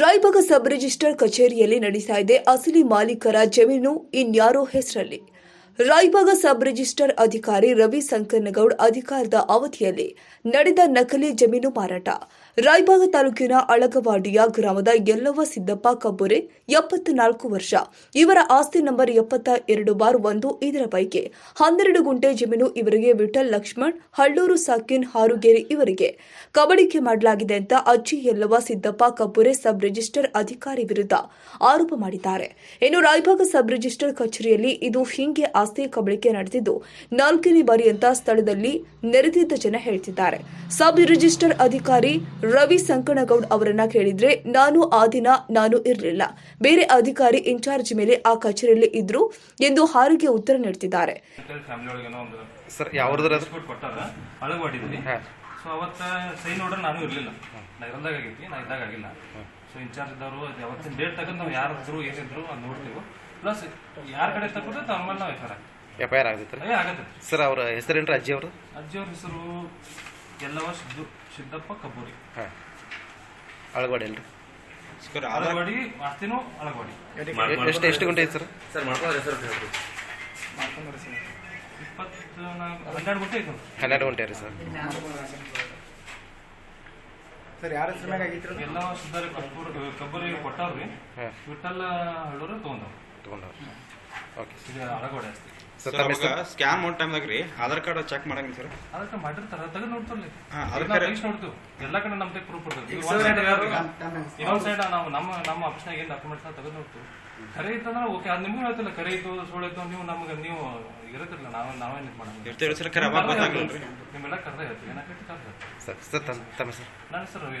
Raybag sub register ಕಚೇರಿಯಲ್ಲಿ ನಡೀತಾ ಅಸಲಿ ಮಾಲೀಕರ ಜಮೀನು ಇನ್ಯಾರೋ ಹೆಸರಲ್ಲಿ? ರಾಯಬಾಗ ಸಬ್ ರಿಜಿಸ್ಟರ್ ಅಧಿಕಾರಿ ರವಿ ಸಂಕರ್ನಗೌಡ್ ಅಧಿಕಾರದ ಅವಧಿಯಲ್ಲಿ ನಡೆದ ನಕಲಿ ಜಮೀನು ಮಾರಾಟ. ರಾಯಭಾಗ ತಾಲೂಕಿನ ಅಳಗವಾಡಿಯ ಗ್ರಾಮದ ಯಲ್ಲವ್ವ ಸಿದ್ದಪ್ಪ ಕಬ್ಬುರೆ, ಎಪ್ಪತ್ನಾಲ್ಕು ವರ್ಷ. ಇವರ ಆಸ್ತಿ ನಂಬರ್ ಎಪ್ಪತ್ತ ಎರಡು ಬಾರ್ ಒಂದು ಇದರ ಪೈಕಿ ಹನ್ನೆರಡು ಗುಂಟೆ ಜಮೀನು ಇವರಿಗೆ ವಿಠಲ್ ಲಕ್ಷ್ಮಣ್, ಹಳ್ಳೂರು ಸಾಕಿನ್ ಹಾರುಗೇರಿ ಇವರಿಗೆ ಕಬಳಿಕೆ ಮಾಡಲಾಗಿದೆ ಅಂತ ಅಜ್ಜಿ ಯಲ್ಲವ್ವ ಸಿದ್ದಪ್ಪ ಕಬ್ಬುರೆ ಸಬ್ ರಿಜಿಸ್ಟರ್ ಅಧಿಕಾರಿ ವಿರುದ್ಧ ಆರೋಪ ಮಾಡಿದ್ದಾರೆ. ಇನ್ನು ರಾಯಬಾಗ ಸಬ್ ರಿಜಿಸ್ಟರ್ ಕಚೇರಿಯಲ್ಲಿ ಇದು ಹಿಂಗೆ ಆಸ್ತಿ ಕಬಳಿಕೆ ನಡೆದಿದ್ದು ನಾಲ್ಕನೇ ಬಾರಿ ಅಂತ ಸ್ಥಳದಲ್ಲಿ ನೆರೆದಿದ್ದ ಜನ ಹೇಳ್ತಿದ್ದಾರೆ. ಸಬ್ ರಿಜಿಸ್ಟರ್ ಅಧಿಕಾರಿ ರವಿ ಸಂಕಣಗೌಡ್ ಅವರನ್ನ ಕೇಳಿದ್ರೆ ನಾನು ಆ ದಿನ ನಾನು ಇರಲಿಲ್ಲ. ಬೇರೆ ಅಧಿಕಾರಿ ಇನ್ಚಾರ್ಜ್ ಮೇಲೆ ಆ ಕಚೇರಿಯಲ್ಲಿ ಇದ್ರು ಎಂದು ಹಾರಿಗೆ ಉತ್ತರ ನೀಡುತ್ತಿದ್ದಾರೆ ಸರ್ ಕೊಟ್ಟಾರ. ಸೊ ಅವತ್ತ ಸೈ ನೋಡ್ರೆ ನಾನು ಇರಲಿಲ್ಲ. ನಗರದಾಗ ಆಗೈತಿ ನಾ ಇದ್ದಾಗ ಆಗಿಲ್ಲ. ಸೊ ಇನ್ಚಾರ್ಜ್ ಇದ್ದವರು ಅವತ್ತಿನ ಡೇಟ್ ತಗೊಂಡು ನಾವು ಯಾರು ಇದ್ರು ಏನಿದ್ರು ಅದು ನೋಡ್ತೀವಿ. ಪ್ಲಸ್ ಯಾರ ಕಡೆ ತಗೊಂಡ್ರೆ ತಮ್ಮಲ್ಲಿ ನಾವು ಎಫ್ ಎಫ್ ಐ ಆರ್ ಆಗೈತ್ರಿ ಅದೇ ಆಗತ್ತೆ. ಸರ್ ಅವ್ರ ಹೆಸರೇನ್ರಿ ಅಜ್ಜಿ ಅವರು? ಅಜ್ಜಿಯವ್ರ ಹೆಸರು ಎಲ್ಲವ ಸಿದ್ದು ಸಿದ್ದಪ್ಪ ಕಬ್ಬೂರಿ. ಹಾಂ. ಅಳಗೋಡಿ ಅಲ್ರಿ ಅಳಗವಾಡಿ ಆಸ್ತಿನೂ ಅಳಗವಾಡಿ ಎಷ್ಟು ಎಷ್ಟು ಗಂಟೆ ಐತೆ ಸರ್? ಸರ್ ಮಾಡ್ಕೊಂಡ್ರೆ ಹೆಸರು ಹೇಳ್ರಿ. ಇಪ್ಪತ್ತು ನಾಲ್ಕು ಹನ್ನೆರಡು ಗಂಟೆ ಐತೆ. ಹನ್ನೆರಡು ಗಂಟೆ ರೀ ಸರ್. ಸರ್ ಯಾರ ಹೆಸರು ಮ್ಯಾಗ ಆಗಿತ್ತು ಎಲ್ಲವ ಸಿದ್ಧಾರ ಕಬ್ಬೂರಿ ಕಬ್ಬೂರಿ ಕೊಟ್ಟವ್ರಿ. ಹಾಂ. ವಿಠಲ್ ಹಳ್ಳೂರು ತೊಗೊಂಡವ್ರು. ತೊಗೊಂಡವ್ರು. ಓಕೆ ಇದು ಅಳಗವಾಡಿ ಆಸ್ತಿ ಸರ್ ಸರ್ ತಮ್ಮ ಹೆಸರು ಸ್ಕ್ಯಾಮ್ ಮಾಡೋ ಟೈಮ್ದಾಗ ರೀ. ಆಧಾರ್ ಕಾರ್ಡ್ ಚೆಕ್ ಮಾಡಂಗಿಲ್ಲ ಸರ್. ಅದಕ್ಕೆ ಮಾಡಿರ್ತಾರ ತೆಗೆದು ನೋಡ್ತಿರ್ಲಿ ಹಾ, ಅದಕ್ಕೆ ನಾವು ನೋಡ್ತೀವಿ. ಎಲ್ಲ ಕಡೆ ನಮ್ ಪ್ರೂಫ್ ಕೊಡ್ತೀವಿ ಈಗ ಒಂದ್ ಸೈಡ್ ಯಾರು ಇನ್ನೊಂದ್ ಸೈಡ್ ನಾವು ನಮ್ಮ ನಮ್ಮ ಆಫೀಸ್ನಾಗ ಏನ್ ಡಾಕ್ಯುಮೆಂಟ್ಸ್ ತೆಗೆದು ನೋಡ್ತೀವಿ. ಕರೆ ಇತ್ತಂದ್ರೆ ಓಕೆ ಅದು ನಿಮಗೂ ಹೇಳ್ತಿಲ್ಲ. ಕರೆ ಇತ್ತು ಸುಳ್ಳು ಇತ್ತು ನೀವು ನಮ್ಗೆ ನೀವು ಇರುತ್ತಿಲ್ಲ ನಾವ್ ನಾವೇನ್ ಇದು ಮಾಡಂಗಿಲ್ಲ ಇರ್ತೀವಿ ಸರ್ ಕರೆ ಅವಾಗ ಗೊತ್ತಾಗಲ್ಲ ರೀ. ನಿಮ್ಮೆಲ್ಲ ಕರ್ದ ಹೇಳ್ತೀವಿ. ಏನಕ್ಕೆ ಕರ್ದ ಸರ್ ಸರ್ ತಮ್ಮ ತಮ್ಮ ಹೆಸರು? ನನ್ನ ಹೆಸರು ರವಿ.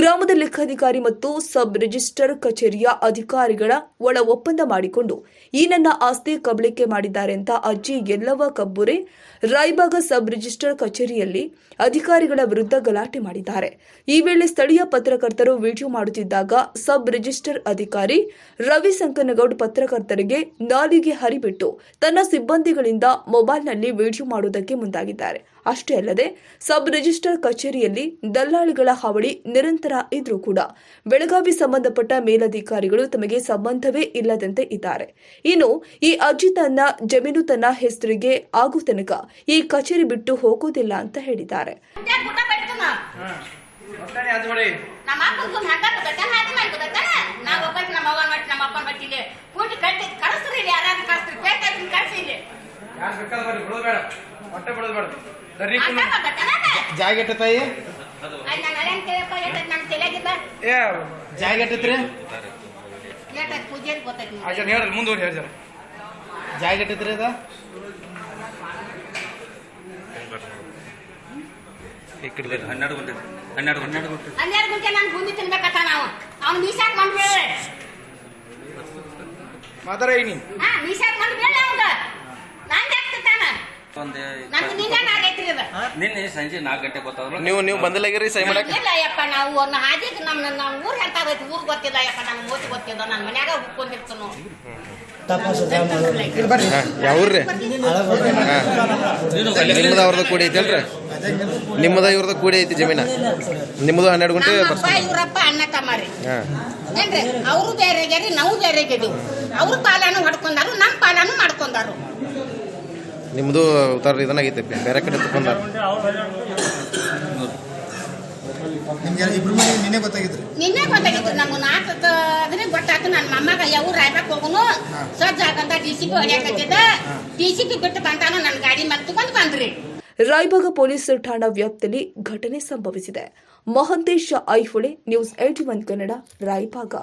ಗ್ರಾಮದ ಲೆಕ್ಕಾಧಿಕಾರಿ ಮತ್ತು ಸಬ್ ರಿಜಿಸ್ಟರ್ ಕಚೇರಿಯ ಅಧಿಕಾರಿಗಳ ಒಳ ಒಪ್ಪಂದ ಮಾಡಿಕೊಂಡು ಈ ನನ್ನ ಆಸ್ತಿ ಕಬಳಿಕೆ ಮಾಡಿದ್ದಾರೆ ಅಂತ ಅಜ್ಜಿ ಎಲ್ಲವ ಕಬ್ಬುರೆ, ರಾಯಬಾಗ ಸಬ್ ರಿಜಿಸ್ಟರ್ ಕಚೇರಿಯಲ್ಲಿ ಅಧಿಕಾರಿಗಳ ವಿರುದ್ಧ ಗಲಾಟೆ ಮಾಡಿದ್ದಾರೆ. ಈ ವೇಳೆ ಸ್ಥಳೀಯ ಪತ್ರಕರ್ತರು ವಿಡಿಯೋ ಮಾಡುತ್ತಿದ್ದಾಗ ಸಬ್ ರಿಜಿಸ್ಟರ್ ಅಧಿಕಾರಿ ರವಿ ಸಂಕನಗೌಡ್ ಪತ್ರಕರ್ತರಿಗೆ ನಾಲಿಗೆ ಹರಿಬಿಟ್ಟು ತನ್ನ ಸಿಬ್ಬಂದಿಗಳಿಂದ ಮೊಬೈಲ್ನಲ್ಲಿ ವಿಡಿಯೋ ಮಾಡುವುದಕ್ಕೆ ಮುಂದಾಗಿದ್ದಾರೆ. ಅಷ್ಟೇ ಅಲ್ಲದೆ ಸಬ್ ರಿಜಿಸ್ಟರ್ ಕಚೇರಿಯಲ್ಲಿ ದಲ್ಲಾಳಿಗಳ ಹಾವಳಿ ನಿರಂತರ ಇದ್ರೂ ಕೂಡ ಬೆಳಗಾವಿ ಸಂಬಂಧಪಟ್ಟ ಮೇಲಧಿಕಾರಿಗಳು ತಮಗೆ ಸಂಬಂಧವೇ ಇಲ್ಲದಂತೆ ಇದ್ದಾರೆ. ಇನ್ನು ಈ ಅರ್ಜಿ ತನ್ನ ಜಮೀನು ತನ್ನ ಹೆಸರಿಗೆ ಆಗೋ ತನಕ ಈ ಕಚೇರಿ ಬಿಟ್ಟು ಹೋಗೋದಿಲ್ಲ ಅಂತ ಹೇಳಿದ್ದಾರೆ. ಯಾರು ಬೇಕಾದ್ರೆ ಬರ್ರಿ ಬಿಡೋದು ಬೇಡ. ತಲೆಯಾಗಿದ್ದ ತಾಯಿ? ಜಾಗ ಎಟ್ಟತ್ರಿ ಹೇಳ್ರಿ ಮುಂದೂರಿ ಹೇಳ ಜನ ಜಾಗ ಎಟ್ಟತ್ರಿ ಅದ. ಹನ್ನೆರಡು ಗಂಟೆ. ಹನ್ನೆರಡು ಗಂಟೆ. ಹನ್ನೆರಡು ಗುಂಟೆ ನಾನು ಭೂಮಿ ತಿನ್ಬೇಕತ್ತ ನಾವು. ಅವ್ನು ಮೀಸಾಕ್ ಮಾತಾಡ ನೀ ಹಾ ಮೀಸಾಕ್ ಮಂದ್ ಬೇಳೆ ಅವಂಗ ನಂಗೆ ಆಗ್ತಿರ್ತಾನ ಒಂದೇ ನಂದು ನಿನ್ನೆ ನಾಗೈತ್ರಿ ನಿನ್ನೆ ಸಂಜೆ ನಾಲ್ಕು ಗಂಟೆ ಗೊತ್ತಾದ್ರು ನೀವು ನೀವು ಬಂದಿಲ್ಲಾಗಿರಿ ಸೈ ಮಾಡಕ್ ಇಲ್ಲ ಯಪ್ಪ ನಾವು ಒಂದು ಹಾದಿಗೆ ನಮ್ಮ ನಮ್ಮ ಊರ್ ಆಗೈತಿ ಊರ್ ಗೊತ್ತಿಲ್ಲ ಯಪ್ಪ ನಮ್ಗೆ ಓದಿ ಗೊತ್ತಿಲ್ಲ ನನ್ನ ಮನ್ಯಾಗ ಹುಕ್ಕೊಂಡಿರ್ತನು ಯಾವ್ರಿ ನಿಮ್ಮದ ಅವ್ರದ್ದು ಕೂಡಿ ಐತಲ್ರಿ ನಿಮ್ಮದ ಇವ್ರದ್ದು ಕೂಡಿ ಐತಿ ಜಮೀನ. ನಿಮ್ಮದು ಹನ್ನೆರಡು ಗಂಟೆ ಇವರಪ್ಪ ಅಣ್ಣ ತಮ್ಮರಿ. ಏನ್ರಿ? ಅವರು ಬೇರೆ ಆಗ್ಯಾರಿ ನಾವು ಬೇರೆ ಅವ್ರ ಪಾಲಾನು ಹೊಡ್ಕೊಂಡಾರು ನಮ್ಮ ಪಾಲಾನು ಮಾಡ್ಕೊಂಡಾರು. ನಿಮ್ಮದು ಉತ್ತರ ಇದನ್ನಾಗೈತೆ ಬೇರೆ ಕಡೆ ತಗೊಂಡಾರ. ನಿಮ್ಗೆ ಇಬ್ರು ಮಂದಿ ನಿನ್ನೆ ಗೊತ್ತಾಗಿದ್ರಿ? ನಿನ್ನೆ ಗೊತ್ತಾಗಿತ್ತು ನಮ್ಗೆ. ನಾಲ್ಕು ಅದ್ರಿಗೆ ಗೊತ್ತಾಯ್ತು ನನ್ನ ಮೊಮ್ಮಗ ಯಾವ ರಾಯ್ಬೇಕು ಹೋಗುನು ಸಜ್ಜ ಆಗಂತ ಡಿ ಸಿ ಪಿ ಹೊಡ್ಯಾಕತ್ತಿದ್ದ ಡಿ ಸಿ ಪಿ ಬಿಟ್ಟು ಬಂತಾನ ನನ್ನ ಗಾಡಿ ಮೇಲೆ ತಗೊಂಡ್ ಬಂದ್ರಿ. ರಾಯಬಾಗ ಪೊಲೀಸ್ ಠಾಣಾ ವ್ಯಾಪ್ತಿಯಲ್ಲಿ ಘಟನೆ ಸಂಭವಿಸಿದೆ. Mahantesh Aihole news AT one Kannada Raybag